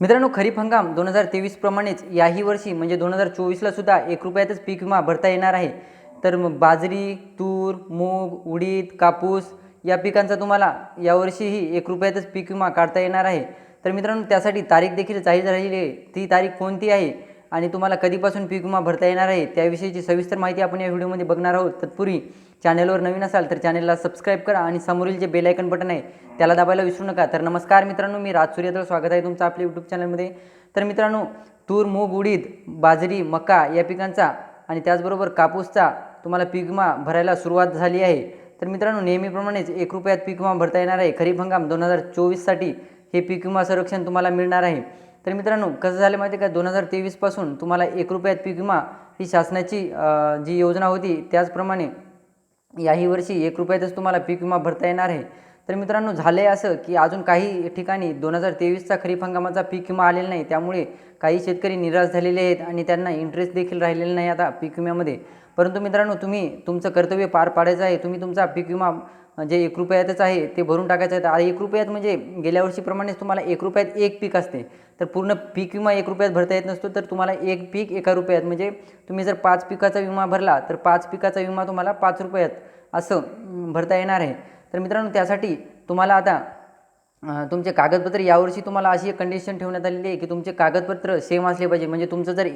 मित्रांनो खरीप हंगाम दोन हजार तेवीस प्रमाणेच याही वर्षी म्हणजे दोन हजार चोवीसला सुद्धा एक रुपयातच पीक विमा भरता येणार आहे. तर मग बाजरी तूर मूग उडीद कापूस या पिकांचा तुम्हाला यावर्षीही एक रुपयातच पीक विमा काढता येणार आहे. तर मित्रांनो त्यासाठी तारीख देखील जाहीर झालेली आहे. ती तारीख कोणती आहे? आणि तुम्हाला कधीपासून पीक विमा भरता येणार आहे त्याविषयीची सविस्तर माहिती आपण या व्हिडिओमध्ये बघणार आहोत. तत्पूर्वी चॅनलवर नवीन असाल तर चॅनलला सबस्क्राईब करा आणि समोरील जे बेल आयकन बटन आहे त्याला दाबायला विसरू नका. तर नमस्कार मित्रांनो मी राज स्वागत आहे तुमचं आपल्या यूट्यूब चॅनलमध्ये तर मित्रांनो तूर मूग उडीद बाजरी मका या पिकांचा आणि त्याचबरोबर कापूसचा तुम्हाला पीक विमा भरायला सुरुवात झाली आहे. तर मित्रांनो नेहमीप्रमाणेच एक रुपयात पीक विमा भरता येणार आहे. खरीप हंगाम दोन हजार चोवीससाठी हे पीक विमा संरक्षण तुम्हाला मिळणार आहे. तर मित्रांनो कसं झालं माहिती आहे का? दोन हजार तेवीसपासून तुम्हाला एक रुपयात पीक विमा ही शासनाची जी योजना होती त्याचप्रमाणे याही वर्षी एक रुपयातच तुम्हाला पीक विमा भरता येणार आहे. तर मित्रांनो झालं आहे असं की अजून काही ठिकाणी दोन हजार तेवीसचा खरीप हंगामाचा पीक विमा आलेला नाही. त्यामुळे काही शेतकरी निराश झालेले आहेत आणि त्यांना इंटरेस्ट देखील राहिलेला नाही आता पीक विम्यामध्ये. परंतु मित्रांनो तुम्ही तुमचं कर्तव्य पार पाडायचं आहे. तुम्ही तुमचा पीक विमा जे एक रुपयातच आहे ते भरून टाकायचं आहे. तर एक रुपयात म्हणजे गेल्या वर्षीप्रमाणेच तुम्हाला एक रुपयात एक पीक असते. तर पूर्ण पीक विमा एक रुपयात भरता येत नसतो तर तुम्हाला एक पीक एका रुपयात. म्हणजे तुम्ही जर पाच पिकाचा विमा भरला तर पाच पिकाचा विमा तुम्हाला पाच रुपयात असं भरता येणार आहे. तर मित्रांनो त्यासाठी तुम्हाला आता तुमचे कागदपत्र यावर्षी तुम्हाला अशी एक कंडिशन ठेवण्यात आलेली आहे की तुमचे कागदपत्र सेम असले पाहिजे. म्हणजे तुमचं जर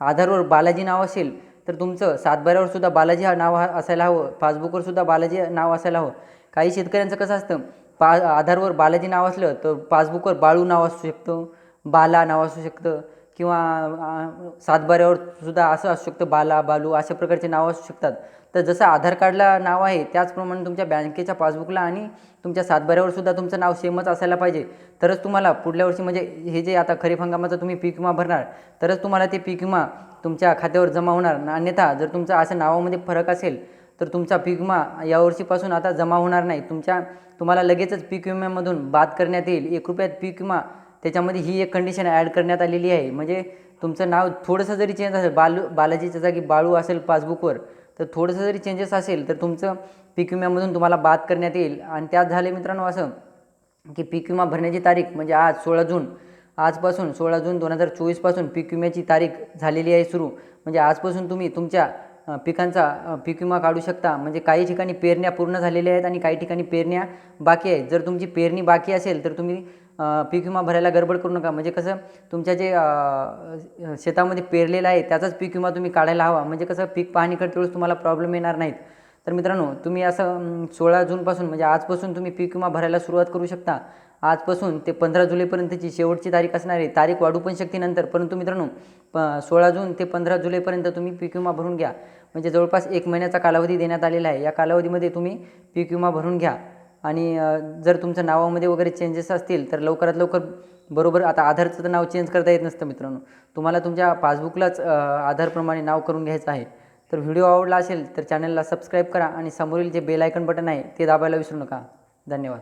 आधारवर बालाजी नाव असेल तर तुमचं सातबाऱ्यावर सुद्धा बालाजी हा नाव हा असायला हवं. पासबुकवर सुद्धा बालाजी नाव असायला हवं. काही शेतकऱ्यांचं कसं असतं पा आधारवर बालाजी नाव असलं तर पासबुकवर बाळू नाव असू शकतं बाला नाव असू शकतं किंवा सातबाऱ्यावर सुद्धा असं असू शकतं बाला बालू अशा प्रकारचे नावं असू शकतात. तर जसं आधार कार्डला नाव आहे त्याचप्रमाणे तुमच्या बँकेच्या पासबुकला आणि तुमच्या सातबाऱ्यावर सुद्धा तुमचं नाव सेमच असायला पाहिजे. तरच तुम्हाला पुढल्या वर्षी म्हणजे हे जे आता खरीप हंगामाचं तुम्ही पीक विमा भरणार तरच तुम्हाला ते पीक विमा तुमच्या खात्यावर जमा होणार. अन्यथा जर तुमचं असं नावामध्ये फरक असेल तर तुमचा पीक विमा यावर्षीपासून आता जमा होणार नाही. तुमच्या तुम्हाला लगेचच पीक विम्यामधून बाद करण्यात येईल. एक रुपयात पीक विमा त्याच्यामध्ये ही एक कंडिशन ॲड करण्यात आलेली आहे. म्हणजे तुमचं नाव थोडंसं जरी चेंज असेल बालू बालाजीच्या जागी बाळू असेल पासबुकवर तर थोडंसं जरी चेंजेस असेल तर तुमचं पीक विम्यामधून तुम्हाला बाद करण्यात येईल. आणि त्यात झाले मित्रांनो असं की पीक विमा भरण्याची तारीख म्हणजे आज सोळा जून आजपासून सोळा जून दोन हजार चोवीसपासून पीक विम्याची तारीख झालेली आहे सुरू. म्हणजे आजपासून तुम्ही तुमच्या पिकांचा पीक विमा काढू शकता. म्हणजे काही ठिकाणी पेरण्या पूर्ण झालेल्या आहेत आणि काही ठिकाणी पेरण्या बाकी आहेत. जर तुमची पेरणी बाकी असेल तर तुम्ही पीक विमा भरायला गडबड करू नका. म्हणजे कसं तुमच्या जे शेतामध्ये पेरलेलं आहे त्याचाच पीक विमा तुम्ही काढायला हवा. म्हणजे कसं पीक पाहणी करते वेळेस तुम्हाला प्रॉब्लेम येणार नाहीत. तर मित्रांनो तुम्ही असं सोळा जूनपासून म्हणजे आजपासून तुम्ही पीक विमा भरायला सुरुवात करू शकता. आजपासून ते पंधरा जुलैपर्यंतची शेवटची तारीख असणार आहे. तारीख वाढू पण शकते नंतर. परंतु मित्रांनो प सोळा जून ते पंधरा जुलैपर्यंत तुम्ही पीक विमा भरून घ्या. म्हणजे जवळपास एक महिन्याचा कालावधी देण्यात आलेला आहे. या कालावधीमध्ये तुम्ही पीक विमा भरून घ्या. आणि जर तुमच्या नावामध्ये वगैरे चेंजेस असतील तर लवकरात लवकर बरोबर आता आधारचं तर नाव चेंज करता येत नसतं मित्रांनो. तुम्हाला तुमच्या पासबुकलाच आधारप्रमाणे नाव करून घ्यायचं आहे. तर व्हिडिओ आवडला असेल तर चॅनलला सबस्क्राईब करा आणि समोरील जे बेल आयकन बटन आहे ते दाबायला विसरू नका. धन्यवाद.